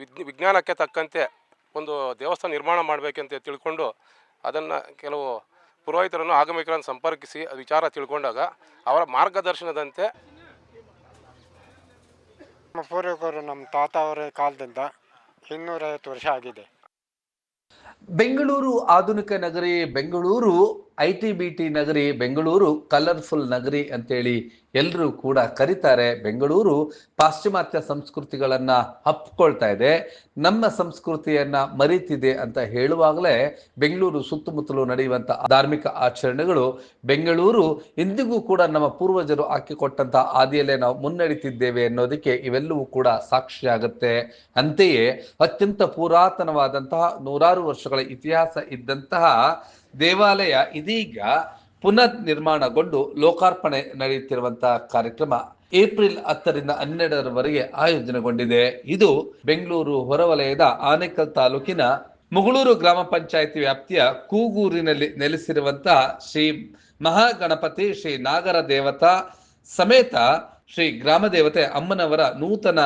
ವಿಜ್ಞ ವಿಜ್ಞಾನಕ್ಕೆ ತಕ್ಕಂತೆ ಒಂದು ದೇವಸ್ಥಾನ ನಿರ್ಮಾಣ ಮಾಡಬೇಕಂತ ತಿಳ್ಕೊಂಡು ಅದನ್ನು ಕೆಲವು ಪುರೋಹಿತರನ್ನು ಆಗಮಿಕರನ್ನು ಸಂಪರ್ಕಿಸಿ ಅದು ವಿಚಾರ ತಿಳ್ಕೊಂಡಾಗ ಅವರ ಮಾರ್ಗದರ್ಶನದಂತೆ ನಮ್ಮ ಪೂರ್ವಕರು ನಮ್ಮ ತಾತ ಅವರ ಕಾಲದಿಂದ ಇನ್ನೂರೈವತ್ತು ವರ್ಷ ಆಗಿದೆ. ಬೆಂಗಳೂರು ಆಧುನಿಕ ನಗರಿ Bengaluru I T B T ನಗರಿ ಬೆಂಗಳೂರು ಕಲರ್ಫುಲ್ ನಗರಿ ಅಂತೇಳಿ ಎಲ್ಲರೂ ಕೂಡ ಕರೀತಾರೆ. ಬೆಂಗಳೂರು ಪಾಶ್ಚಿಮಾತ್ಯ ಸಂಸ್ಕೃತಿಗಳನ್ನು ಹಪ್ಕೊಳ್ತಾ ಇದೆ. ನಮ್ಮ ಸಂಸ್ಕೃತಿಯನ್ನ ಮರೀತಿದೆ ಅಂತ ಹೇಳುವಾಗಲೇ ಬೆಂಗಳೂರು ಸುತ್ತಮುತ್ತಲು ನಡೆಯುವಂತ ಧಾರ್ಮಿಕ ಆಚರಣೆಗಳು ಬೆಂಗಳೂರು ಇಂದಿಗೂ ಕೂಡ ನಮ್ಮ ಪೂರ್ವಜರು ಹಾಕಿಕೊಟ್ಟಂಥ ಹಾದಿಯಲ್ಲೇ ನಾವು ಮುನ್ನಡೀತಿದ್ದೇವೆ ಅನ್ನೋದಕ್ಕೆ ಇವೆಲ್ಲವೂ ಕೂಡ ಸಾಕ್ಷಿಯಾಗುತ್ತೆ. ಅಂತೆಯೇ ಅತ್ಯಂತ ಪುರಾತನವಾದಂತಹ ನೂರಾರು ವರ್ಷಗಳ ಇತಿಹಾಸ ಇದ್ದಂತಹ ದೇವಾಲಯ ಇದೀಗ ಪುನರ್ ನಿರ್ಮಾಣಗೊಂಡು ಲೋಕಾರ್ಪಣೆ ನಡೆಯುತ್ತಿರುವಂತಹ ಕಾರ್ಯಕ್ರಮ ಏಪ್ರಿಲ್ ಹತ್ತರಿಂದ ಹನ್ನೆರಡರವರೆಗೆ ಆಯೋಜನೆಗೊಂಡಿದೆ. ಇದು ಬೆಂಗಳೂರು ಹೊರವಲಯದ ಆನೇಕಲ್ ತಾಲೂಕಿನ ಮುಗಳೂರು ಗ್ರಾಮ ಪಂಚಾಯಿತಿ ವ್ಯಾಪ್ತಿಯ ಕೂಗೂರಿನಲ್ಲಿ ನೆಲೆಸಿರುವಂತಹ ಶ್ರೀ ಮಹಾಗಣಪತಿ ಶ್ರೀ ನಾಗರ ದೇವತಾ ಸಮೇತ ಶ್ರೀ ಗ್ರಾಮ ದೇವತೆ ಅಮ್ಮನವರ ನೂತನ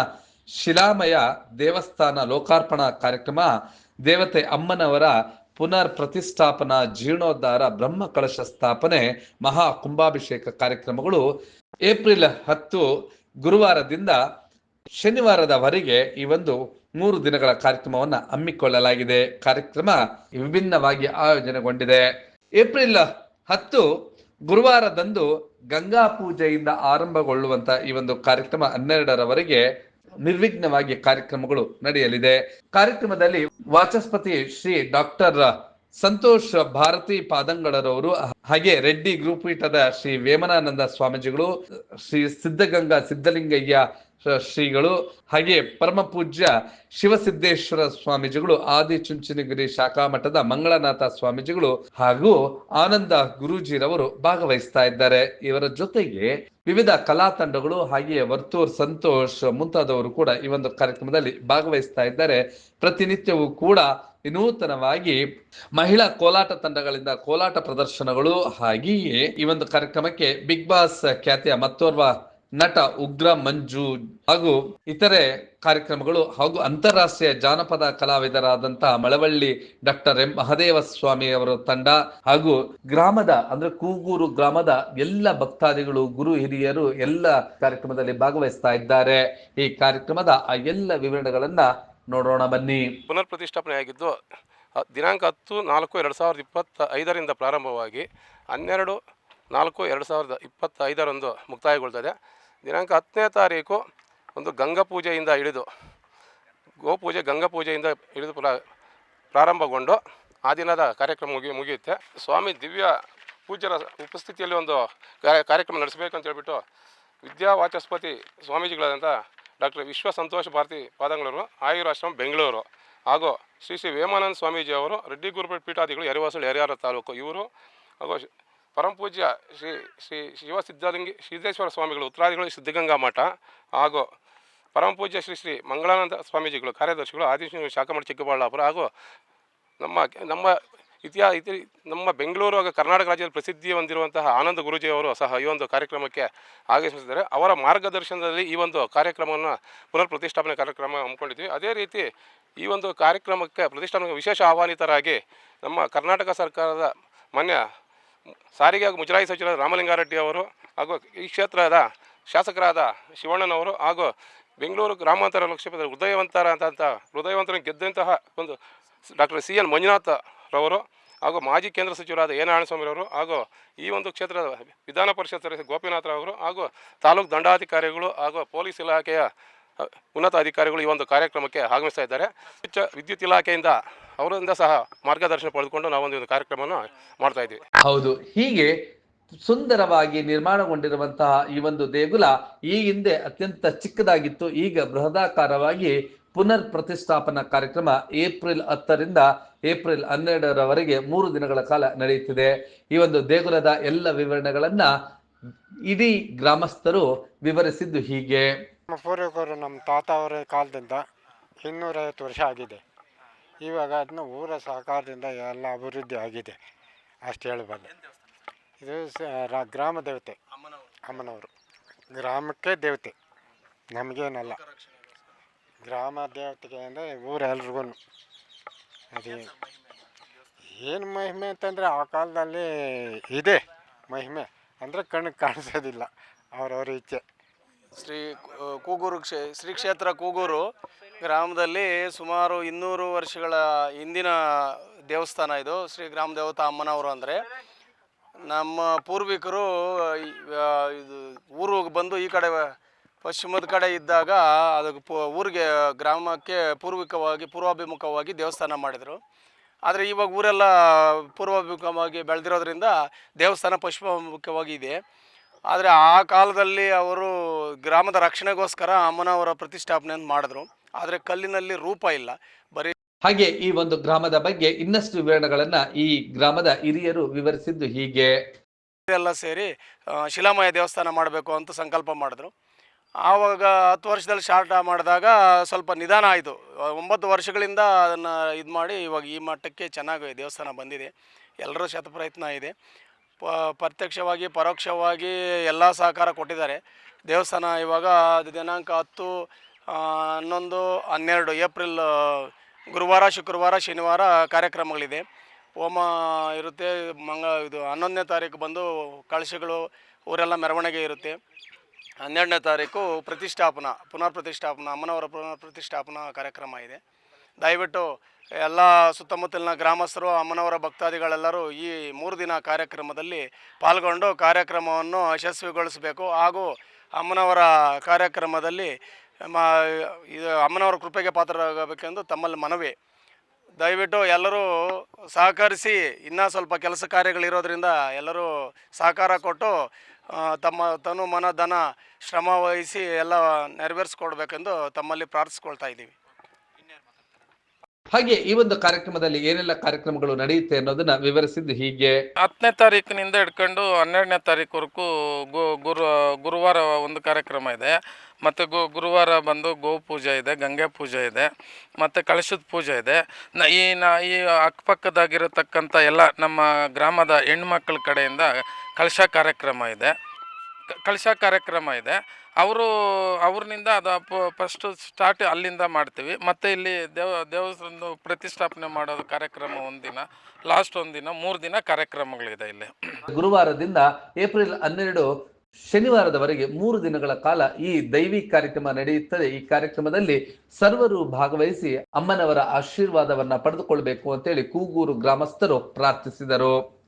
ಶಿಲಾಮಯ ದೇವಸ್ಥಾನ ಲೋಕಾರ್ಪಣಾ ಕಾರ್ಯಕ್ರಮ ದೇವತೆ ಅಮ್ಮನವರ ಪುನರ್ ಪ್ರತಿಷ್ಠಾಪನಾ ಜೀರ್ಣೋದ್ಧಾರ ಬ್ರಹ್ಮ ಕಳಶ ಸ್ಥಾಪನೆ ಮಹಾ ಕುಂಭಾಭಿಷೇಕ ಕಾರ್ಯಕ್ರಮಗಳು ಏಪ್ರಿಲ್ ಹತ್ತು ಗುರುವಾರದಿಂದ ಶನಿವಾರದವರೆಗೆ ಈ ಒಂದು ಮೂರು ದಿನಗಳ ಕಾರ್ಯಕ್ರಮವನ್ನು ಹಮ್ಮಿಕೊಳ್ಳಲಾಗಿದೆ. ಕಾರ್ಯಕ್ರಮ ವಿಭಿನ್ನವಾಗಿ ಆಯೋಜನೆಗೊಂಡಿದೆ. ಏಪ್ರಿಲ್ ಹತ್ತು ಗುರುವಾರದಂದು ಗಂಗಾ ಪೂಜೆಯಿಂದ ಆರಂಭಗೊಳ್ಳುವಂತಹ ಈ ಒಂದು ಕಾರ್ಯಕ್ರಮ ಹನ್ನೆರಡರವರೆಗೆ ನಿರ್ವಿಘ್ನವಾಗಿ ಕಾರ್ಯಕ್ರಮಗಳು ನಡೆಯಲಿದೆ. ಕಾರ್ಯಕ್ರಮದಲ್ಲಿ ವಾಚಸ್ಪತಿ ಶ್ರೀ ಡಾಕ್ಟರ್ ಸಂತೋಷ್ ಭಾರತಿ ಪಾದಂಗಡರವರು, ಹಾಗೆ ರೆಡ್ಡಿ ಗುರುಪೀಠದ ಶ್ರೀ ವೇಮನಾನಂದ ಸ್ವಾಮೀಜಿಗಳು, ಶ್ರೀ ಸಿದ್ಧಗಂಗಾ ಸಿದ್ಧಲಿಂಗಯ್ಯ ಶ್ರೀಗಳು ಹಾಗೆ ಪರಮ ಪೂಜ್ಯ ಶಿವಸಿದ್ದೇಶ್ವರ ಸ್ವಾಮೀಜಿಗಳು, ಆದಿ ಚುಂಚನಗಿರಿ ಶಾಖಾ ಮಠದ ಮಂಗಳನಾಥ ಸ್ವಾಮೀಜಿಗಳು ಹಾಗೂ ಆನಂದ ಗುರುಜಿರವರು ಭಾಗವಹಿಸ್ತಾ ಇದ್ದಾರೆ. ಇವರ ಜೊತೆಗೆ ವಿವಿಧ ಕಲಾ ತಂಡಗಳು ಹಾಗೆಯೇ ವರ್ತೂರ್ ಸಂತೋಷ್ ಮುಂತಾದವರು ಕೂಡ ಈ ಒಂದು ಕಾರ್ಯಕ್ರಮದಲ್ಲಿ ಭಾಗವಹಿಸ್ತಾ ಇದ್ದಾರೆ. ಪ್ರತಿನಿತ್ಯವೂ ಕೂಡ ವಿನೂತನವಾಗಿ ಮಹಿಳಾ ಕೋಲಾಟ ತಂಡಗಳಿಂದ ಕೋಲಾಟ ಪ್ರದರ್ಶನಗಳು, ಹಾಗೆಯೇ ಈ ಒಂದು ಕಾರ್ಯಕ್ರಮಕ್ಕೆ ಬಿಗ್ ಬಾಸ್ ಖ್ಯಾತಿಯ ಮತ್ತೋರ್ವ ನಟ ಉಗ್ರ ಮಂಜು ಹಾಗೂ ಇತರೆ ಕಾರ್ಯಕ್ರಮಗಳು ಹಾಗೂ ಅಂತಾರಾಷ್ಟ್ರೀಯ ಜಾನಪದ ಕಲಾವಿದರಾದಂತಹ ಮಳವಳ್ಳಿ ಡಾಕ್ಟರ್ ಎಂ ಮಹದೇವ ಸ್ವಾಮಿ ಅವರ ತಂಡ ಹಾಗೂ ಗ್ರಾಮದ, ಅಂದ್ರೆ ಕೂಗೂರು ಗ್ರಾಮದ ಎಲ್ಲ ಭಕ್ತಾದಿಗಳು, ಗುರು ಹಿರಿಯರು ಎಲ್ಲ ಕಾರ್ಯಕ್ರಮದಲ್ಲಿ ಭಾಗವಹಿಸ್ತಾ ಇದ್ದಾರೆ. ಈ ಕಾರ್ಯಕ್ರಮದ ಆ ಎಲ್ಲ ವಿವರಣೆಗಳನ್ನ ನೋಡೋಣ ಬನ್ನಿ. ಪುನರ್ ಪ್ರತಿಷ್ಠಾಪನೆ ಆಗಿದ್ದು ದಿನಾಂಕ ಹತ್ತು, ನಾಲ್ಕು, ಎರಡು ಸಾವಿರದ ಇಪ್ಪತ್ತ ಐದರಿಂದ ಪ್ರಾರಂಭವಾಗಿ ಹನ್ನೆರಡು, ನಾಲ್ಕು, ಎರಡು ಸಾವಿರದ ಇಪ್ಪತ್ತೈದರಂದು ಮುಕ್ತಾಯಗೊಳ್ತದೆ. ದಿನಾಂಕ ಹತ್ತನೇ ತಾರೀಕು ಒಂದು ಗಂಗಾ ಪೂಜೆಯಿಂದ ಹಿಡಿದು ಗೋಪೂಜೆ ಗಂಗಾ ಪೂಜೆಯಿಂದ ಹಿಡಿದು ಪ್ರಾ ಪ್ರಾರಂಭಗೊಂಡು ಆ ದಿನದ ಕಾರ್ಯಕ್ರಮ ಮುಗಿ ಮುಗಿಯುತ್ತೆ. ಸ್ವಾಮಿ ದಿವ್ಯ ಪೂಜ್ಯರ ಉಪಸ್ಥಿತಿಯಲ್ಲಿ ಒಂದು ಕಾರ್ಯ- ಕಾರ್ಯಕ್ರಮ ನಡೆಸಬೇಕು ಅಂತ ಹೇಳ್ಬಿಟ್ಟು ವಿದ್ಯಾ ವಾಚಸ್ಪತಿ ಸ್ವಾಮೀಜಿಗಳಾದಂಥ ಡಾಕ್ಟರ್ ವಿಶ್ವ ಸಂತೋಷ ಭಾರತಿ ಪಾದಂಗಳವರು ಆಯುರಾಶ್ರಮ ಬೆಂಗಳೂರು ಹಾಗೂ ಶ್ರೀ ಶ್ರೀ ವೇಮಾನಂದ ಸ್ವಾಮೀಜಿ ಅವರು ರೆಡ್ಡಿ ಗುರುಪೇಟ್ ಪೀಠಾದಿಗಳು ಯರಿವಾಸಳು ಹರಿಹರ ತಾಲೂಕು ಇವರು ಹಾಗೂ ಪರಮ ಪೂಜ್ಯ ಶ್ರೀ ಶ್ರೀ ಶಿವ ಸಿದ್ಧಲಿಂಗಿ ಸಿದ್ದೇಶ್ವರ ಸ್ವಾಮಿಗಳು, ಉತ್ತರಾದಿಗಳು ಸಿದ್ಧಗಂಗಾ ಮಠ ಹಾಗೂ ಪರಮ ಪೂಜ್ಯ ಶ್ರೀ ಶ್ರೀ ಮಂಗಳಾನಂದ ಸ್ವಾಮೀಜಿಗಳು, ಕಾರ್ಯದರ್ಶಿಗಳು ಆದಿಶಿವ ಶಾಖಮಠ ಚಿಕ್ಕಬಳ್ಳಾಪುರ ಹಾಗೂ ನಮ್ಮ ನಮ್ಮ ಇತಿಹಾಸ ಇತಿ, ನಮ್ಮ ಬೆಂಗಳೂರು ಹಾಗೂ ಕರ್ನಾಟಕ ರಾಜ್ಯದಲ್ಲಿ ಪ್ರಸಿದ್ಧಿ ಹೊಂದಿರುವಂತಹ ಆನಂದ ಗುರುಜಿಯವರು ಸಹ ಈ ಒಂದು ಕಾರ್ಯಕ್ರಮಕ್ಕೆ ಆಗಮಿಸಿದ್ದಾರೆ. ಅವರ ಮಾರ್ಗದರ್ಶನದಲ್ಲಿ ಈ ಒಂದು ಕಾರ್ಯಕ್ರಮವನ್ನು ಪುನರ್ ಪ್ರತಿಷ್ಠಾಪನೆ ಕಾರ್ಯಕ್ರಮ ಹಮ್ಮಿಕೊಂಡಿದ್ವಿ ಅದೇ ರೀತಿ ಈ ಒಂದು ಕಾರ್ಯಕ್ರಮಕ್ಕೆ ಪ್ರತಿಷ್ಠಾನಕ್ಕೆ ವಿಶೇಷ ಆಹ್ವಾನಿತರಾಗಿ ನಮ್ಮ ಕರ್ನಾಟಕ ಸರ್ಕಾರದ ಮಾನ್ಯ ಸಾರಿಗೆ ಹಾಗೂ ಮುಜರಾಯಿ ಸಚಿವರಾದ ರಾಮಲಿಂಗಾರೆಡ್ಡಿ ಅವರು ಹಾಗೂ ಈ ಕ್ಷೇತ್ರದ ಶಾಸಕರಾದ ಶಿವಣ್ಣನವರು ಹಾಗೂ ಬೆಂಗಳೂರು ಗ್ರಾಮಾಂತರ ಲೋಕಸಭೆಯ ಹೃದಯವಂತರ ಅಂತ ಹೃದಯವಂತರ ಗೆದ್ದಂತಹ ಒಂದು ಡಾಕ್ಟರ್ ಸಿ ಎನ್ ಮಂಜುನಾಥ್ ರವರು ಹಾಗೂ ಮಾಜಿ ಕೇಂದ್ರ ಸಚಿವರಾದ ಎ ನಾರಾಯಣಸ್ವಾಮಿರವರು ಹಾಗೂ ಈ ಒಂದು ಕ್ಷೇತ್ರದ ವಿಧಾನ ಪರಿಷತ್ ಸದಸ್ಯ ಗೋಪಿನಾಥ್ ರವರು ಹಾಗೂ ತಾಲೂಕು ದಂಡಾಧಿಕಾರಿಗಳು ಹಾಗೂ ಪೊಲೀಸ್ ಇಲಾಖೆಯ ಉನ್ನತ ಅಧಿಕಾರಿಗಳು ಈ ಒಂದು ಕಾರ್ಯಕ್ರಮಕ್ಕೆ ಆಗಮಿಸ್ತಾ ಇದ್ದಾರೆ. ವಿದ್ಯುತ್ ಇಲಾಖೆಯಿಂದ ಅವರಿಂದ ಸಹ ಮಾರ್ಗದರ್ಶನ ಪಡೆದುಕೊಂಡು ನಾವು ಒಂದು ಕಾರ್ಯಕ್ರಮವನ್ನು ಮಾಡ್ತಾ ಇದ್ದೀವಿ. ಹೌದು, ಹೀಗೆ ಸುಂದರವಾಗಿ ನಿರ್ಮಾಣಗೊಂಡಿರುವಂತಹ ಈ ಒಂದು ದೇಗುಲ ಈ ಹಿಂದೆ ಅತ್ಯಂತ ಚಿಕ್ಕದಾಗಿತ್ತು. ಈಗ ಬೃಹದಾಕಾರವಾಗಿ ಪುನರ್ ಪ್ರತಿಷ್ಠಾಪನಾ ಕಾರ್ಯಕ್ರಮ ಏಪ್ರಿಲ್ ಹತ್ತರಿಂದ ಏಪ್ರಿಲ್ ಹನ್ನೆರಡರವರೆಗೆ ಮೂರು ದಿನಗಳ ಕಾಲ ನಡೆಯುತ್ತಿದೆ. ಈ ಒಂದು ದೇಗುಲದ ಎಲ್ಲ ವಿವರಣೆಗಳನ್ನ ಇಡೀ ಗ್ರಾಮಸ್ಥರು ವಿವರಿಸಿದ್ದು ಹೀಗೆ. ನಮ್ಮ ಪೂರ್ವಿಕರು ನಮ್ಮ ತಾತ ಅವರ ಕಾಲದಿಂದ ಇನ್ನೂರೈವತ್ತು ವರ್ಷ ಆಗಿದೆ. ಇವಾಗ ಅದನ್ನ ಊರ ಸಹಕಾರದಿಂದ ಎಲ್ಲ ಅಭಿವೃದ್ಧಿ ಆಗಿದೆ ಅಷ್ಟು ಹೇಳಬಲ್ಲೆ ಇದು ಗ್ರಾಮ ದೇವತೆ. ಅಮ್ಮನವರು. ಗ್ರಾಮಕ್ಕೆ ದೇವತೆ. ನಮಗೇನಲ್ಲ. ಗ್ರಾಮ ದೇವತೆಗೆ ಅಂದರೆ ಊರೆಲ್ರಿಗೂ ಅದೇ. ಏನು ಮಹಿಮೆ ಅಂತಂದರೆ ಆ ಕಾಲದಲ್ಲಿ ಇದೆ ಮಹಿಮೆ. ಅಂದರೆ ಕಣ್ಣಿಗೆ ಕಾಣಿಸೋದಿಲ್ಲ. ಅವರವ್ರ ಇಚ್ಛೆ. ಶ್ರೀ ಕೂಗೂರು ಕ್ಷೇ, ಶ್ರೀ ಕ್ಷೇತ್ರ ಕೂಗೂರು ಗ್ರಾಮದಲ್ಲಿ ಸುಮಾರು ಇನ್ನೂರು ವರ್ಷಗಳ ಹಿಂದಿನ ದೇವಸ್ಥಾನ ಇದು. ಶ್ರೀ ಗ್ರಾಮ ದೇವತಾ ಅಮ್ಮನವರು ಅಂದರೆ. ನಮ್ಮ ಪೂರ್ವಿಕರು ಇದು ಊರಿಗೆ ಬಂದು ಈ ಕಡೆ ಪಶ್ಚಿಮದ ಕಡೆ ಇದ್ದಾಗ ಅದಕ್ಕೆ ಊರಿಗೆ, ಗ್ರಾಮಕ್ಕೆ ಪೂರ್ವಿಕವಾಗಿ, ಪೂರ್ವಾಭಿಮುಖವಾಗಿ ದೇವಸ್ಥಾನ ಮಾಡಿದರು. ಆದರೆ ಇವಾಗ ಊರೆಲ್ಲ ಪೂರ್ವಾಭಿಮುಖವಾಗಿ ಬೆಳೆದಿರೋದ್ರಿಂದ ದೇವಸ್ಥಾನ ಪಶ್ಚಿಮಾಭಿಮುಖವಾಗಿ ಇದೆ. ಆದರೆ ಆ ಕಾಲದಲ್ಲಿ ಅವರು ಗ್ರಾಮದ ರಕ್ಷಣೆಗೋಸ್ಕರ ಅಮ್ಮನವರ ಪ್ರತಿಷ್ಠಾಪನೆಯನ್ನು ಮಾಡಿದ್ರು. ಆದರೆ ಕಲ್ಲಿನಲ್ಲಿ ರೂಪ ಇಲ್ಲ. ಬರೀ ಹಾಗೆ ಈ ಒಂದು ಗ್ರಾಮದ ಬಗ್ಗೆ ಇನ್ನಷ್ಟು ವಿವರಣೆಗಳನ್ನ ಈ ಗ್ರಾಮದ ಹಿರಿಯರು ವಿವರಿಸಿದ್ದು ಹೀಗೆ. ಎಲ್ಲ ಸೇರಿ ಶಿಲಾಮಯ ದೇವಸ್ಥಾನ ಮಾಡಬೇಕು ಅಂತ ಸಂಕಲ್ಪ ಮಾಡಿದ್ರು. ಆವಾಗ ಹತ್ತು ವರ್ಷದಲ್ಲಿ ಶಾರ್ಟ್ ಮಾಡಿದಾಗ ಸ್ವಲ್ಪ ನಿಧಾನ ಆಯಿತು. ಒಂಬತ್ತು ವರ್ಷಗಳಿಂದ ಅದನ್ನು ಇದು ಮಾಡಿ ಇವಾಗ ಈ ಮಟ್ಟಕ್ಕೆ ಚೆನ್ನಾಗಿ ದೇವಸ್ಥಾನ ಬಂದಿದೆ. ಎಲ್ಲರೂ ಶತಪ್ರಯತ್ನ ಇದೆ. ಪ, ಪ್ರತ್ಯಕ್ಷವಾಗಿ, ಪರೋಕ್ಷವಾಗಿ ಎಲ್ಲ ಸಹಕಾರ ಕೊಟ್ಟಿದ್ದಾರೆ. ದೇವಸ್ಥಾನ ಇವಾಗ ದಿನಾಂಕ ಹತ್ತು ಹನ್ನೊಂದು, ಹನ್ನೆರಡು, ಏಪ್ರಿಲ್, ಗುರುವಾರ, ಶುಕ್ರವಾರ, ಶನಿವಾರ ಕಾರ್ಯಕ್ರಮಗಳಿದೆ. ಹೋಮ ಇರುತ್ತೆ, ಮಂಗ, ಇದು ಹನ್ನೊಂದನೇ ತಾರೀಕು ಬಂದು ಕಳಶಗಳು ಊರೆಲ್ಲ ಮೆರವಣಿಗೆ ಇರುತ್ತೆ. ಹನ್ನೆರಡನೇ ತಾರೀಕು ಪ್ರತಿಷ್ಠಾಪನಾ ಪುನರ್ ಪ್ರತಿಷ್ಠಾಪನಾ, ಅಮ್ಮನವರ ಪುನರ್ ಪ್ರತಿಷ್ಠಾಪನಾ ಕಾರ್ಯಕ್ರಮ ಇದೆ. ದಯವಿಟ್ಟು ಎಲ್ಲ ಸುತ್ತಮುತ್ತಲಿನ ಗ್ರಾಮಸ್ಥರು, ಅಮ್ಮನವರ ಭಕ್ತಾದಿಗಳೆಲ್ಲರೂ ಈ ಮೂರು ದಿನ ಕಾರ್ಯಕ್ರಮದಲ್ಲಿ ಪಾಲ್ಗೊಂಡು ಕಾರ್ಯಕ್ರಮವನ್ನು ಯಶಸ್ವಿಗೊಳಿಸಬೇಕು. ಹಾಗೂ ಅಮ್ಮನವರ ಕಾರ್ಯಕ್ರಮದಲ್ಲಿ ಮ, ಇದು ಅಮ್ಮನವರ ಕೃಪೆಗೆ ಪಾತ್ರರಾಗಬೇಕೆಂದು ತಮ್ಮಲ್ಲಿ ಮನವಿ. ದಯವಿಟ್ಟು ಎಲ್ಲರೂ ಸಹಕರಿಸಿ, ಇನ್ನೂ ಸ್ವಲ್ಪ ಕೆಲಸ ಕಾರ್ಯಗಳಿರೋದ್ರಿಂದ ಎಲ್ಲರೂ ಸಹಕಾರ ಕೊಟ್ಟು ತಮ್ಮ ತನು ಮನ, ಧನ ಶ್ರಮ ವಹಿಸಿ ಎಲ್ಲ ನೆರವೇರಿಸ್ಕೊಡ್ಬೇಕೆಂದು ತಮ್ಮಲ್ಲಿ ಪ್ರಾರ್ಥಿಸ್ಕೊಳ್ತಾ ಇದ್ದೀವಿ. ಹಾಗೆ ಈ ಒಂದು ಕಾರ್ಯಕ್ರಮದಲ್ಲಿ ಏನೆಲ್ಲ ಕಾರ್ಯಕ್ರಮಗಳು ನಡೆಯುತ್ತೆ ಅನ್ನೋದನ್ನ ವಿವರಿಸಿದ್ದು ಹೀಗೆ. ಹತ್ತನೇ ತಾರೀಕಿನಿಂದ ಹಿಡ್ಕೊಂಡು ಹನ್ನೆರಡನೇ ತಾರೀಕುವರೆಗೂ ಗುರು, ಗುರುವಾರ ಒಂದು ಕಾರ್ಯಕ್ರಮ ಇದೆ. ಮತ್ತು ಗು, ಗುರುವಾರ ಬಂದು ಗೋ ಪೂಜೆ ಇದೆ, ಗಂಗೆ ಪೂಜೆ ಇದೆ, ಮತ್ತು ಕಳಶದ ಪೂಜೆ ಇದೆ. ನ, ಈ ನ, ಈ ಅಕ್ಕಪಕ್ಕದಾಗಿರತಕ್ಕಂಥ ಎಲ್ಲ ನಮ್ಮ ಗ್ರಾಮದ ಹೆಣ್ಮಕ್ಳ ಕಡೆಯಿಂದ ಕಳಶ ಕಾರ್ಯಕ್ರಮ ಇದೆ. ಕಳಶ ಕಾರ್ಯಕ್ರಮ ಇದೆ. ಅವರು, ಅವ್ರನಿಂದ ಅದು ಫಸ್ಟು ಸ್ಟಾರ್ಟ್ ಅಲ್ಲಿಂದ ಮಾಡ್ತೀವಿ. ಮತ್ತು ಇಲ್ಲಿ ದೇವ ದೇವಸ್ಥಾನದ ಪ್ರತಿಷ್ಠಾಪನೆ ಮಾಡೋದು ಕಾರ್ಯಕ್ರಮ ಒಂದಿನ ಲಾಸ್ಟ್ ಒಂದಿನ, ಮೂರು ದಿನ ಕಾರ್ಯಕ್ರಮಗಳಿದೆ ಇಲ್ಲಿ. ಗುರುವಾರದಿಂದ ಏಪ್ರಿಲ್ ಹನ್ನೆರಡು ಶನಿವಾರದವರೆಗೆ ಮೂರು ದಿನಗಳ ಕಾಲ ಈ ದೈವಿ ಕಾರ್ಯಕ್ರಮ ನಡೆಯುತ್ತದೆ. ಈ ಕಾರ್ಯಕ್ರಮದಲ್ಲಿ ಸರ್ವರು ಭಾಗವಹಿಸಿ ಅಮ್ಮನವರ ಆಶೀರ್ವಾದವನ್ನ ಪಡೆದುಕೊಳ್ಬೇಕು ಅಂತೇಳಿ ಕೂಗೂರು ಗ್ರಾಮಸ್ಥರು ಪ್ರಾರ್ಥಿಸಿದರು.